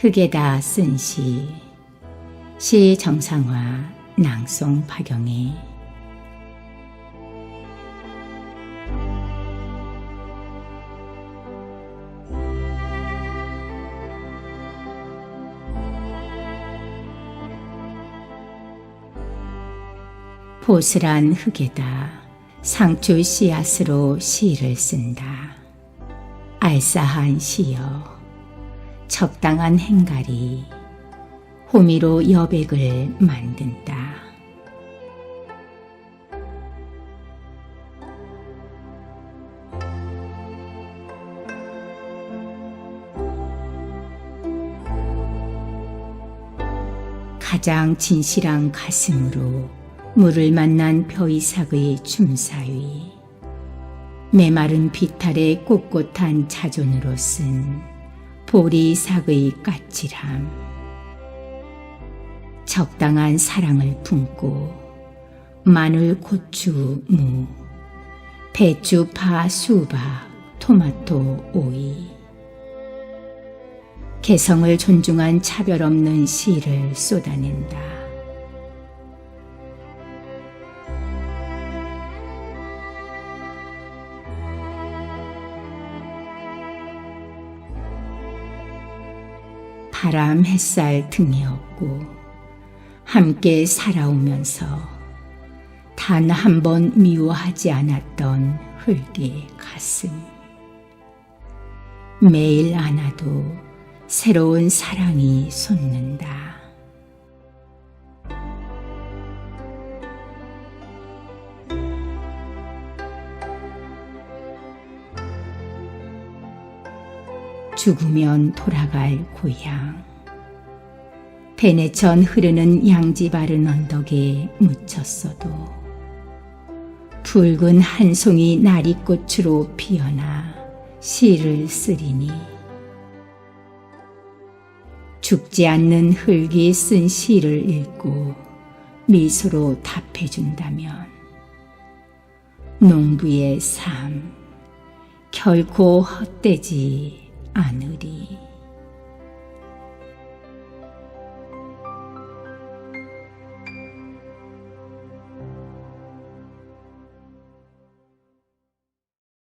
흙에다 쓴 시, 시 정상화, 낭송 박영애. 보슬한 흙에다 상추 씨앗으로 시를 쓴다. 알싸한 시여. 적당한 행갈이 호미로 여백을 만든다. 가장 진실한 가슴으로 물을 만난 벼이삭의 춤사위. 메마른 비탈의 꼿꼿한 자존으로 쓴 보리삭의 까칠함. 적당한 사랑을 품고 마늘, 고추, 무, 배추, 파, 수박, 토마토, 오이. 개성을 존중한 차별 없는 시를 쏟아낸다. 바람 햇살 등이 없고 함께 살아오면서 단 한 번 미워하지 않았던 흙의 가슴. 매일 안아도 새로운 사랑이 솟는다. 죽으면 돌아갈 고향. 배내천 흐르는 양지 바른 언덕에 묻혔어도 붉은 한 송이 나리꽃으로 피어나 시를 쓰리니 죽지 않는 흙이 쓴 시를 읽고 미소로 답해준다면 농부의 삶 결코 헛되지 않으리.